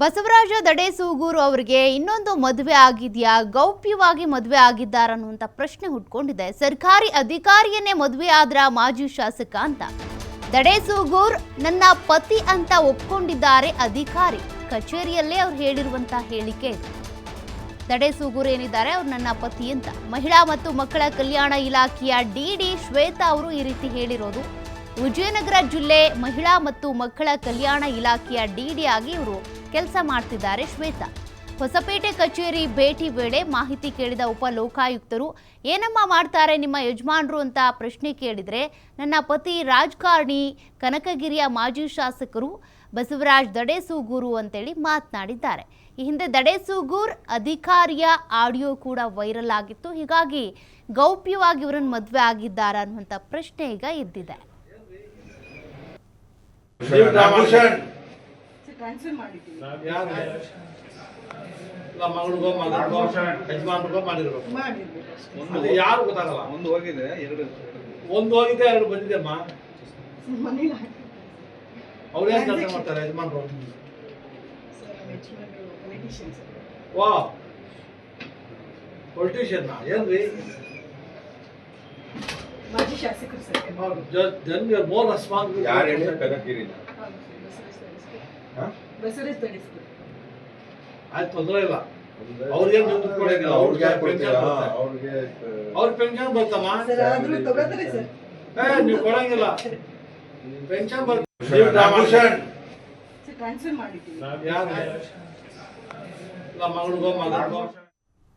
ಬಸವರಾಜ ದಡೇಸೂಗೂರು ಅವರಿಗೆ ಇನ್ನೊಂದು ಮದುವೆ ಆಗಿದೆಯಾ? ಗೌಪ್ಯವಾಗಿ ಮದುವೆ ಆಗಿದ್ದಾರ ಅನ್ನುವಂಥ ಪ್ರಶ್ನೆ ಹುಟ್ಕೊಂಡಿದೆ. ಸರ್ಕಾರಿ ಅಧಿಕಾರಿಯನ್ನೇ ಮದುವೆ ಆದ್ರ ಮಾಜಿ ಶಾಸಕ ಅಂತ. ದಡೇಸೂಗೂರ್ ನನ್ನ ಪತಿ ಅಂತ ಒಪ್ಕೊಂಡಿದ್ದಾರೆ ಅಧಿಕಾರಿ. ಕಚೇರಿಯಲ್ಲೇ ಅವ್ರು ಹೇಳಿರುವಂತ ಹೇಳಿಕೆ ದಡೇಸೂಗೂರ್ ಸೂಗೂರ್ ಏನಿದ್ದಾರೆ? ಅವ್ರು ನನ್ನ ಪತಿ ಅಂತ. ಮಹಿಳಾ ಮತ್ತು ಮಕ್ಕಳ ಕಲ್ಯಾಣ ಇಲಾಖೆಯ ಡಿಡಿ ಶ್ವೇತಾ ಅವರು ಈ ರೀತಿ ಹೇಳಿರೋದು. ವಿಜಯನಗರ ಜಿಲ್ಲೆ ಮಹಿಳಾ ಮತ್ತು ಮಕ್ಕಳ ಕಲ್ಯಾಣ ಇಲಾಖೆಯ ಡಿಡಿ ಆಗಿ ಇವರು ಕೆಲಸ ಮಾಡ್ತಿದ್ದಾರೆ ಶ್ವೇತಾ. ಹೊಸಪೇಟೆ ಕಚೇರಿ ಭೇಟಿ ವೇಳೆ ಮಾಹಿತಿ ಕೇಳಿದ ಉಪ ಲೋಕಾಯುಕ್ತರು ಏನಮ್ಮ ಮಾಡ್ತಾರೆ ನಿಮ್ಮ ಯಜಮಾನ್ರು ಅಂತ ಪ್ರಶ್ನೆ ಕೇಳಿದರೆ, ನನ್ನ ಪತಿ ರಾಜಕಾರಣಿ, ಕನಕಗಿರಿಯ ಮಾಜಿ ಶಾಸಕರು, ಬಸವರಾಜ್ ದಡೇಸೂಗೂರು ಅಂತೇಳಿ ಮಾತನಾಡಿದ್ದಾರೆ. ಈ ಹಿಂದೆ ದಡೇಸೂಗೂರ್ ಅಧಿಕಾರಿಯ ಆಡಿಯೋ ಕೂಡ ವೈರಲ್ ಆಗಿತ್ತು. ಹೀಗಾಗಿ ಗೌಪ್ಯವಾಗಿ ಇವರನ್ನು ಮದುವೆ ಆಗಿದ್ದಾರೆ ಅನ್ನುವಂಥ ಪ್ರಶ್ನೆ ಈಗ ಎದ್ದಿದೆ. ಟ್ರಾನ್ಸ್ಫರ್ ಮಾಡಿದ್ದೀವಿ. ಯಾರು? ಇಲ್ಲ ಮಗಳಿಗೋ ಮಗನಿಗೋ ಯಜಮಾನ್ರಿಗೋ ಮಾಡಿರ್ಬೇಕು. ಮಾಡಿರ್ಬೇಕು ಯಾರು ಗೊತ್ತಾಗಲ್ಲ. ಒಂದು ಹೋಗಿದೆ ಎರಡು. ಒಂದು ಹೋಗಿದೆ ಎರಡು ಬಂದಿದೆ ಅಮ್ಮ. ಹಾಕಿ ಅವ್ರೇನ್ ಕೆಲಸ ಮಾಡ್ತಾರೆ ಯಜಮಾನ್ರು? ಯಜಮಾನ್ರು ಪೊಲಿಟಿಷಿಯನ್ ಸರ್. ವಾ. ಪೊಲಿಟಿಷಿಯನ್ ಏನ್ರಿ? ಮಾಜಿ ಶಾಸಕರು ಸರ್. ಜನ್ ಮೋರ್ ಯಾರು ಹೇಳಿ? ಕನಕಿರಿನ ಹೌದು ಸರ್, ಬಸವರಾಜ್ ತಡಿಸ್ಕೊ ಹಾ? ಬಸವರಾಜ್ ತಡಿಸ್ಕೊ ಆಯ್ತು ತೊಂದರೆ ಇಲ್ಲ. ಅವ್ರಿಗೆ ದುಡ್ಡು ಕೊಡಂಗಿಲ್ಲ ಅವ್ರಿಗೆ ಪೆನ್ಷನ್. ಅವ್ರಿಗೆ ಅವ್ರ ಪೆನ್ಷನ್ ಬರ್ತಮ್ಮ ನೀವು ಕೊಡಂಗಿಲ್ಲ. ಪೆನ್ಷನ್ ಬರ್ತದೆ ಟ್ರಾನ್ಸ್ಫರ್ ಮಾಡಿದ್ದೀವಿ. ಯಾರು? ಇಲ್ಲ ಮಗಳಿಗೋ ಮಗನಿಗೋ